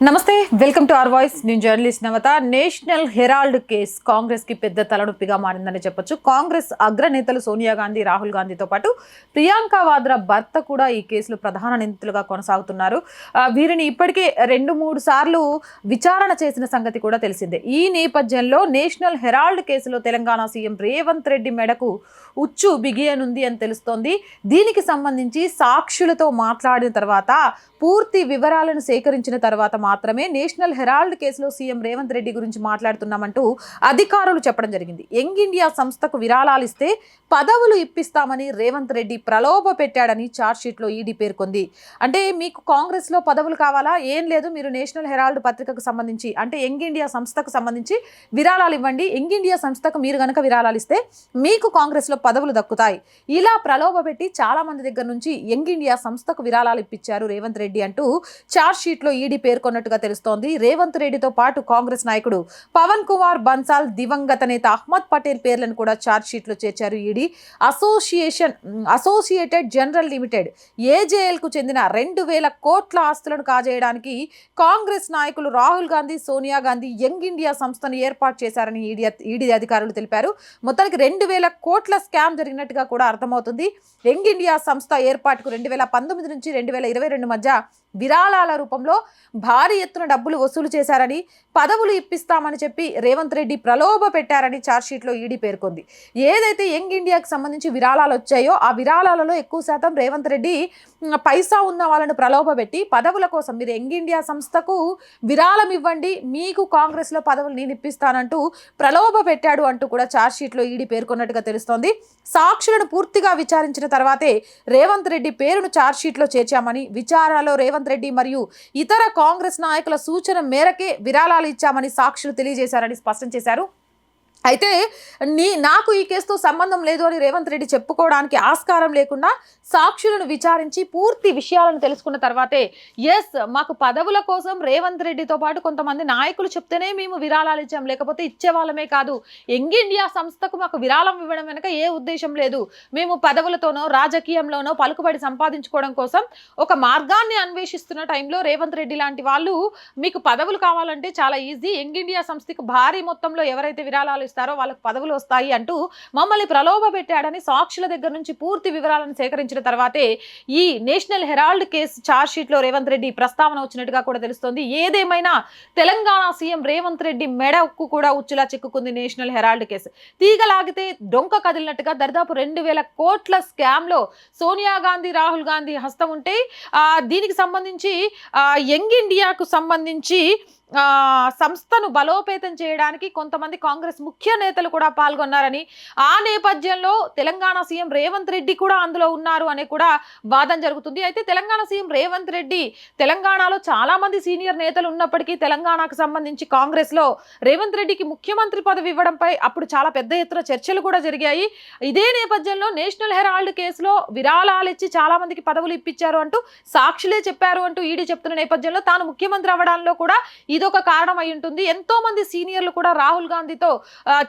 నమస్తే welcome to our voice. నేను journalist Navata. National Herald case కాంగ్రెస్కి పెద్ద తలనొప్పిగా మారిందని చెప్పొచ్చు. కాంగ్రెస్ అగ్రనేతలు సోనియా గాంధీ రాహుల్ గాంధీతో పాటు ప్రియాంక వాద్రా భర్త కూడా ఈ కేసులో ప్రధాన నిందితులుగా కొనసాగుతున్నారు. వీరిని ఇప్పటికే రెండు మూడు సార్లు విచారణ చేసిన సంగతి కూడా తెలిసిందే. ఈ నేపథ్యంలో నేషనల్ హెరాల్డ్ కేసులో తెలంగాణ సీఎం రేవంత్ రెడ్డి మెడకు ఉచ్చు బిగియనుంది అని తెలుస్తోంది. దీనికి సంబంధించి సాక్షులతో మాట్లాడిన తర్వాత పూర్తి వివరాలను సేకరించిన తర్వాత మాత్రమే నేషనల్ హెరాల్డ్ కేసులో సీఎం రేవంత్ రెడ్డి గురించి మాట్లాడుతున్నామంటూ అధికారులు చెప్పడం జరిగింది. యంగ్ ఇండియా సంస్థకు విరాళాలు ఇస్తే పదవులు ఇప్పిస్తామని రేవంత్ రెడ్డి ప్రలోభ పెట్టాడని ఛార్జ్షీట్లో ఈడీ పేర్కొంది. అంటే మీకు కాంగ్రెస్లో పదవులు కావాలా? ఏం లేదు మీరు నేషనల్ హెరాల్డ్ పత్రికకు సంబంధించి అంటే యంగ్ ఇండియా సంస్థకు సంబంధించి విరాళాలు ఇవ్వండి. యంగ్ ఇండియా సంస్థకు మీరు కనుక విరాళాలు ఇస్తే మీకు కాంగ్రెస్లో పదవులు దక్కుతాయి. ఇలా ప్రలోభ పెట్టి చాలా మంది దగ్గర నుంచి యంగ్ ఇండియా సంస్థకు విరాళాలు ఇప్పించారు రేవంత్ రెడ్డి అంటూ ఛార్జ్ షీట్లో ఈడీ ఉన్నట్టుగా తెలుస్తోంది. రేవంత్ రెడ్డితో పాటు కాంగ్రెస్ నాయకుడు పవన్ కుమార్ బన్సాల్ దివంగత నేత అహ్మద్ పటేల్ పేర్లను కూడా ఛార్జ్షీట్లో చేర్చారు ED. Association associated general limited ఏజేఎల్కు చెందిన రెండు వేల కోట్ల ఆస్తులను కాజేయడానికి కాంగ్రెస్ నాయకులు రాహుల్ గాంధీ సోనియా గాంధీ యంగ్ ఇండియా సంస్థను ఏర్పాటు చేశారని ఈడీ ఈడీ అధికారులు తెలిపారు. మొత్తానికి రెండు వేల కోట్ల స్కామ్ జరిగినట్టుగా కూడా అర్థమవుతుంది. యంగ్ ఇండియా సంస్థ ఏర్పాటుకు రెండు వేల పంతొమ్మిది నుంచి రెండు వేల ఇరవై రెండు మధ్య విరాళాల రూపంలో భారీ ఎత్తున డబ్బులు వసూలు చేశారని పదవులు ఇప్పిస్తామని చెప్పి రేవంత్ రెడ్డి ప్రలోభ పెట్టారని ఛార్జ్షీట్లో ఈడీ పేర్కొంది. ఏదైతే యంగ్ ఇండియాకి సంబంధించి విరాళాలు వచ్చాయో ఆ విరాళాలలో ఎక్కువ శాతం రేవంత్ రెడ్డి పైసా ఉన్న వాళ్ళను ప్రలోభ పెట్టి పదవుల కోసం మీరు యంగ్ ఇండియా సంస్థకు విరాళం ఇవ్వండి మీకు కాంగ్రెస్లో పదవులు నేను ఇప్పిస్తానంటూ ప్రలోభ పెట్టాడు అంటూ కూడా ఛార్జ్షీట్లో ఈడీ పేర్కొన్నట్టుగా తెలుస్తోంది. సాక్షులను పూర్తిగా విచారించిన తర్వాతే రేవంత్ రెడ్డి పేరును ఛార్జ్షీట్లో చేర్చామని విచారాలో రేవంత్ రెడ్డి మరియు ఇతర కాంగ్రెస్ నాయకుల సూచన మేరకే విరాళాలు ఇచ్చామని సాక్షులు తెలియజేశారని స్పష్టం చేశారు. అయితే నీ నాకు ఈ కేసుతో సంబంధం లేదు అని రేవంత్ రెడ్డి చెప్పుకోవడానికి ఆస్కారం లేకుండా సాక్షులను విచారించి పూర్తి విషయాలను తెలుసుకున్న తర్వాతే ఎస్ మాకు పదవుల కోసం రేవంత్ రెడ్డితో పాటు కొంతమంది నాయకులు చెప్తేనే మేము విరాళాలు ఇచ్చాం. లేకపోతే ఇచ్చేవాళ్ళమే కాదు యంగ్ ఇండియా సంస్థకు మాకు విరాళం ఇవ్వడం వెనక ఏ ఉద్దేశం లేదు. మేము పదవులతోనో రాజకీయంలోనో పలుకుబడి సంపాదించుకోవడం కోసం ఒక మార్గాన్ని అన్వేషిస్తున్న టైంలో రేవంత్ రెడ్డి లాంటి వాళ్ళు మీకు పదవులు కావాలంటే చాలా ఈజీ యంగ్ ఇండియా సంస్థకు భారీ మొత్తంలో ఎవరైతే విరాళాలు ఇస్తారో వాళ్ళకు పదవులు వస్తాయి అంటూ మమ్మల్ని ప్రలోభ పెట్టాడని సాక్షుల దగ్గర నుంచి పూర్తి వివరాలను సేకరించిన తర్వాతే ఈ నేషనల్ హెరాల్డ్ కేసు ఛార్జ్ షీట్లో రేవంత్ రెడ్డి ప్రస్తావన వచ్చినట్టుగా కూడా తెలుస్తోంది. ఏదేమైనా తెలంగాణ సీఎం రేవంత్ రెడ్డి మెడకు కూడా ఉచ్చులా చిక్కుకుంది నేషనల్ హెరాల్డ్ కేసు. తీగలాగితే డొంక కదిలినట్టుగా దరిదాపు రెండు వేల కోట్ల స్కామ్లో సోనియా గాంధీ రాహుల్ గాంధీ హస్తం ఉంటే దీనికి సంబంధించి యంగ్ ఇండియాకు సంబంధించి సంస్థను బలోపేతం చేయడానికి కొంతమంది కాంగ్రెస్ ముఖ్య నేతలు కూడా పాల్గొన్నారని ఆ నేపథ్యంలో తెలంగాణ సీఎం రేవంత్ రెడ్డి కూడా అందులో ఉన్నారు అనే కూడా వాదన జరుగుతుంది. అయితే తెలంగాణ సీఎం రేవంత్ రెడ్డి తెలంగాణలో చాలామంది సీనియర్ నేతలు ఉన్నప్పటికీ తెలంగాణకు సంబంధించి కాంగ్రెస్లో రేవంత్ రెడ్డికి ముఖ్యమంత్రి పదవి ఇవ్వడంపై అప్పుడు చాలా పెద్ద ఎత్తున చర్చలు కూడా జరిగాయి. ఇదే నేపథ్యంలో నేషనల్ హెరాల్డ్ కేసులో విరాళాలు ఇచ్చి చాలామందికి పదవులు ఇప్పించారు అంటూ సాక్షులే చెప్పారు అంటూ ఈడీ చెప్తున్న నేపథ్యంలో తాను ముఖ్యమంత్రి అవ్వడంలో కూడా ఇదొక కారణం అయి ఉంటుంది ఎంతో మంది సీనియర్లు కూడా రాహుల్ గాంధీతో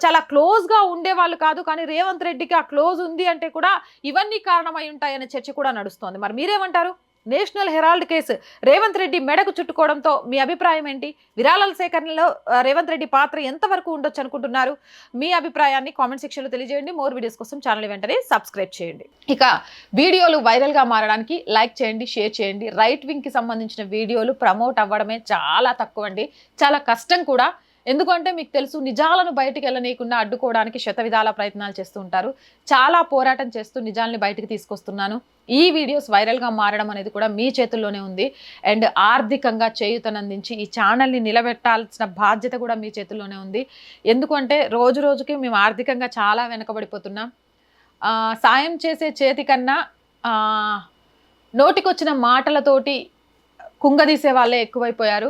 చాలా క్లోజ్గా ఉండేవాళ్ళు కాదు. కానీ రేవంత్ రెడ్డికి ఆ క్లోజ్ ఉంది అంటే కూడా ఇవన్నీ కారణమై ఉంటాయనే చర్చ కూడా నడుస్తోంది. మరి మీరేమంటారు? National Herald case. Revanth Reddy మెడకు చుట్టుకోవడంతో మీ అభిప్రాయం ఏంటి? విరాళాల సేకరణలో రేవంత్ రెడ్డి పాత్ర ఎంతవరకు ఉండొచ్చు అనుకుంటున్నారు? మీ అభిప్రాయాన్ని కామెంట్ సెక్షన్లో తెలియజేయండి. మోర్ వీడియోస్ కోసం ఛానల్ వెంటనే సబ్స్క్రైబ్ చేయండి. ఇక వీడియోలు వైరల్గా మారడానికి లైక్ చేయండి షేర్ చేయండి. రైట్ వింగ్కి సంబంధించిన వీడియోలు ప్రమోట్ అవ్వడమే చాలా తక్కువ అండి చాలా కష్టం కూడా. ఎందుకంటే మీకు తెలుసు నిజాలను బయటికి వెళ్ళనీయకుండా అడ్డుకోవడానికి శత విధాల ప్రయత్నాలు చేస్తూ ఉంటారు. చాలా పోరాటం చేస్తూ నిజాలని బయటికి తీసుకొస్తున్నాను. ఈ వీడియోస్ వైరల్గా మారడం అనేది కూడా మీ చేతుల్లోనే ఉంది. అండ్ ఆర్థికంగా చేయుతనందించి ఈ ఛానల్ని నిలబెట్టాల్సిన బాధ్యత కూడా మీ చేతుల్లోనే ఉంది. ఎందుకంటే రోజు రోజుకి మేము ఆర్థికంగా చాలా వెనకబడిపోతున్నాం. సాయం చేసే చేతి కన్నా నోటికొచ్చిన మాటలతోటి కుంగదీసే వాళ్ళే ఎక్కువైపోయారు.